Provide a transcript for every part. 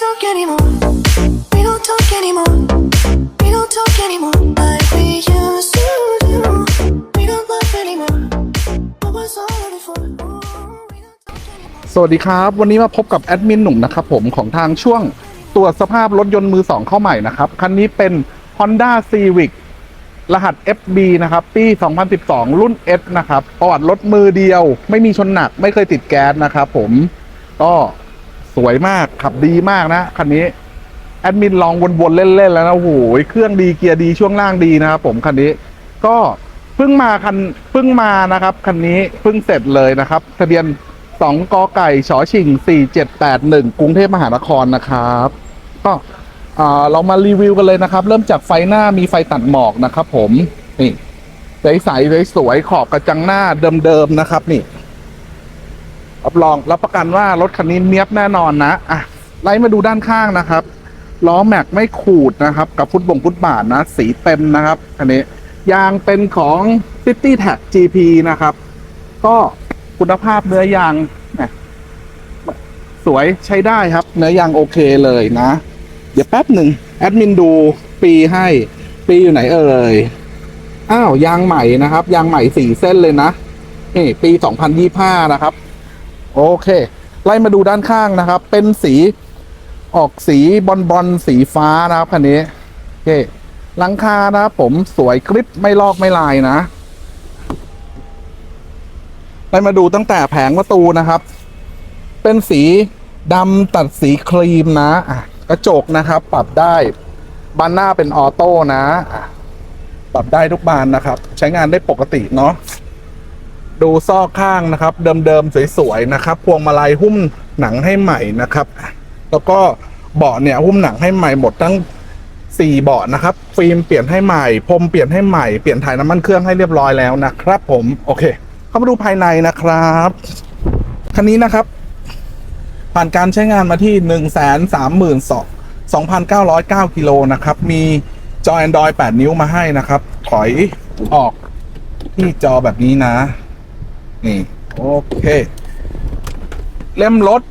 talk anymore. We don't talk anymore. We don't talk anymore like we used to do. We don't laugh anymore. What was all of it for? Ooh, we don't talk anymore. สวัสดีครับ วันนี้มาพบกับแอดมินหนุ่มนะครับผมของทางช่วงตรวจสภาพรถยนต์มือสองเข้าใหม่นะครับ คันนี้เป็น Honda Civic รหัส FB นะครับ ปี 2012 รุ่น S นะครับประวัติรถมือเดียว ไม่มีชนหนัก ไม่เคยติดแก๊สนะครับผม ก็ สวยมากขับดีมากนะคันนี้ แอดมินลองวนๆเล่นๆแล้วนะโอ้โหเครื่องดีเกียร์ดีช่วงล่างดีนะครับผมคันนี้ ก็เพิ่งมาคันเพิ่งมานะครับคันนี้เพิ่งเสร็จเลยนะครับทะเบียน2กอไก่ชอชิง4781กรุงเทพมหานครนะครับ ก็อ่าเรามารีวิวกันเลยนะครับ เริ่มจากไฟหน้ามีไฟตัดหมอกนะครับ ผมนี่ใสๆสวยๆขอบกระจังหน้าเดิมๆนะครับ นี่ รับรองรับประกันว่ารถคันนี้เนี้ยบแน่นอนนะอะไล่มาดูด้านข้างนะครับล้อแม็กไม่ขูดนะครับ กับฟุตบงฟุตบาทนะ สีเต็มนะครับคันนี้ยางเป็นของ City Tag GP นะครับ ก็คุณภาพเนื้อยางสวยใช้ได้ครับ เนื้อยางโอเคเลยนะ เดี๋ยวแป๊บหนึ่งแอดมินดูปีให้ ปีอยู่ไหนเอ่ยอ้าวยางใหม่นะครับ ยางใหม่สี่เส้นเลยนะนี่ปี2025นะครับ โอเค ไล่มาดูด้านข้างนะครับ เป็นสีออกสีบอลบอลสีฟ้านะครับคันนี้โอเคหลังคานะครับผมสวยกริบไม่ลอกไม่ลายนะไล่มาดูตั้งแต่แผงประตูนะครับ เป็นสีดำตัดสีครีมนะอะกระจกนะครับ ปรับได้บานหน้าเป็นออโต้นะ ปรับได้ทุกบานนะครับ ใช้งานได้ปกติเนาะ ดูซอกข้างนะครับ เดิมๆสวยๆนะครับ พวงมาลัยหุ้มหนังให้ใหม่นะครับ แล้วก็เบาะเนี่ยหุ้มหนังให้ใหม่หมดทั้งสี่เบาะนะครับ ฟิล์มเปลี่ยนให้ใหม่พรมเปลี่ยนให้ใหม่เปลี่ยนถ่ายน้ำมันเครื่องให้เรียบร้อยแล้วนะครับ ผมโอเค เข้ามาดูภายในนะครับคันนี้นะครับ ผ่านการใช้งานมาที่หนึ่งแสนสามหมื่นสองสองพันเก้าร้อยเก้ากิโลนะครับ มีจอ Android 8 นิ้วมาให้นะครับ ถอยออกที่จอแบบนี้นะ นี่โอเค เล่มรถ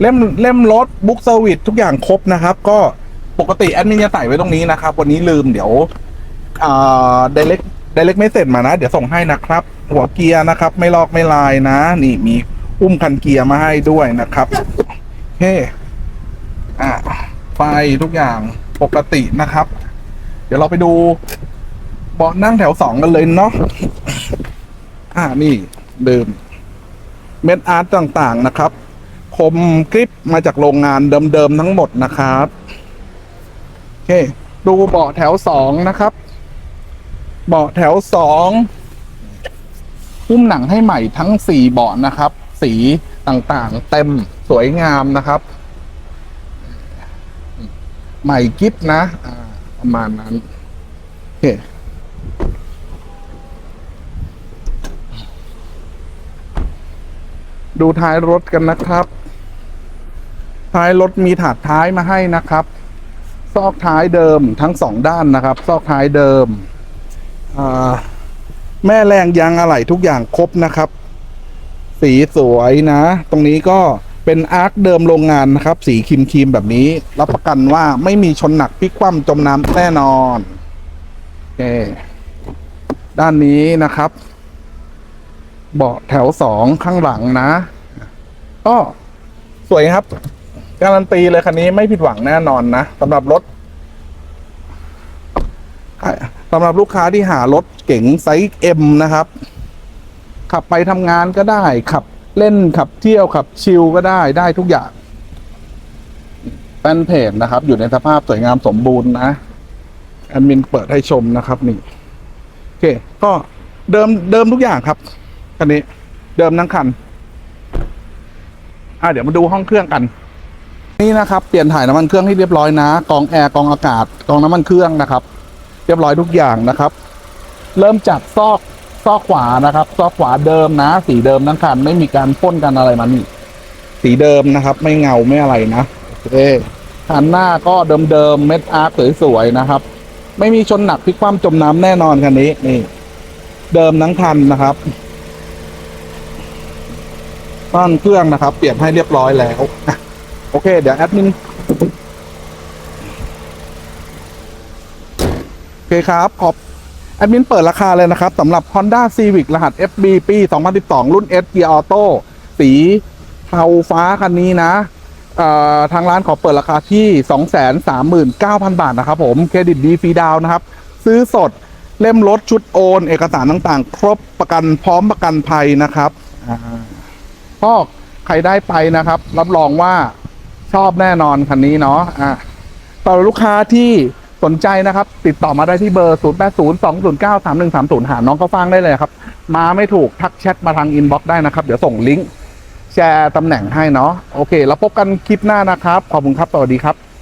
เล่มเล่มรถบุ๊กเซอร์วิสทุกอย่างครบนะครับ ก็ปกติแอดมินจะใส่ไว้ตรงนี้นะครับ วันนี้ลืมเดี๋ยวอ่าไดเล็กไดเล็กไม่เสร็จมานะ เดี๋ยวส่งให้นะครับ หัวเกียร์นะครับ ไม่ลอกไม่ลายนะ นี่มีอุ้มคันเกียร์มาให้ด้วยนะครับโอเคอะไฟทุกอย่างปกตินะครับ เดี๋ยวเราไปดูเบาะนั่งแถวสองกันเลยเนาะ อ่านี่เดิม เม็ดอาร์ตต่างๆนะครับ คมกริปมาจากโรงงานเดิมๆทั้งหมดนะครับโอเค ดูเบาะแถวสองนะครับ เบาะแถวสองหุ้มหนังให้ใหม่ทั้งสี่เบาะนะครับ สีต่างๆ เต็มสวยงามนะครับ ใหม่กิฟนะประมาณนั้นโอเค ดูท้ายรถกันนะครับ ท้ายรถมีถาดท้ายมาให้นะครับ ซอกท้ายเดิมทั้งสองด้านนะครับ ซอกท้ายเดิม แม่แรงยางอะไหล่ทุกอย่างครบนะครับ สีสวยนะ ตรงนี้ก็เป็นอาร์คเดิมโรงงานนะครับ สีครีมครีมๆแบบนี้ รับประกันว่าไม่มีชนหนักพลิกคว่ำจมน้ำแน่นอนโอเคด้านนี้นะครับ เบาะแถวสองข้างหลังนะก็สวยครับ การันตีเลยคันนี้ไม่ผิดหวังแน่นอนนะสำหรับรถสำหรับลูกค้าที่หารถเก๋งไซส์ M นะครับ ขับไปทำงานก็ได้ ขับเล่นขับเที่ยวขับชิลก็ได้ได้ทุกอย่างแฟนเพจนะครับ อยู่ในสภาพสวยงามสมบูรณ์นะแอดมินเปิดให้ชมนะครับนี่โอเค ก็เดิมเดิมทุกอย่างครับ คันนี้ เดิมทั้งคัน อะเดี๋ยวมาดูห้องเครื่องกัน นี่นะครับ เปลี่ยนถ่ายน้ำมันเครื่องให้เรียบร้อยนะกองแอร์กองอากาศกองน้ำมันเครื่องนะครับ เรียบร้อยทุกอย่างนะครับ เริ่มจากซอกซอกขวานะครับ ซอกขวาเดิมนะ สีเดิมทั้งคัน ไม่มีการพ่นกันอะไรมันนี่สีเดิมนะครับ ไม่เงาไม่อะไรนะโอเคหันหน้าก็เดิมๆเม็ดอาร์คสวยๆนะครับ ไม่มีชนหนักพลิกคว่ำจมน้ำแน่นอนคันนี้นี่ เดิมทั้งคันนะครับ ต้นเครื่องนะครับ เปลี่ยนให้เรียบร้อยแล้วอะโอเค เดี๋ยวแอดมินโอเคครับขอบแอดมินเปิดราคาเลยนะครับสำหรับ Honda Civic รหัส FB ปี 2012 รุ่น S Gear Auto สีเทาฟ้าคันนี้นะทางร้านขอเปิดราคาที่ 239,000 บาทนะครับผม เครดิตดีฟรีดาวน์นะครับ ซื้อสดเล่มรถชุดโอน เอกสารต่างๆ ครบประกันพร้อมประกันภัยนะครับ อ่าก็ใครได้ไปนะครับ รับรองว่าชอบแน่นอนคันนี้เนาะอะต่อลูกค้าที่สนใจนะครับ ติดต่อมาได้ที่เบอร์ 0 8 0 2 0 9 3 1 3 0 หาน้องเขาฟังได้เลยครับ มาไม่ถูกทักแชทมาทางอินบ็อกซ์ได้นะครับ เดี๋ยวส่งลิงก์แชร์ตำแหน่งให้เนาะโอเค แล้วพบกันคลิปหน้านะครับ ขอบคุณครับ สวัสดีครับ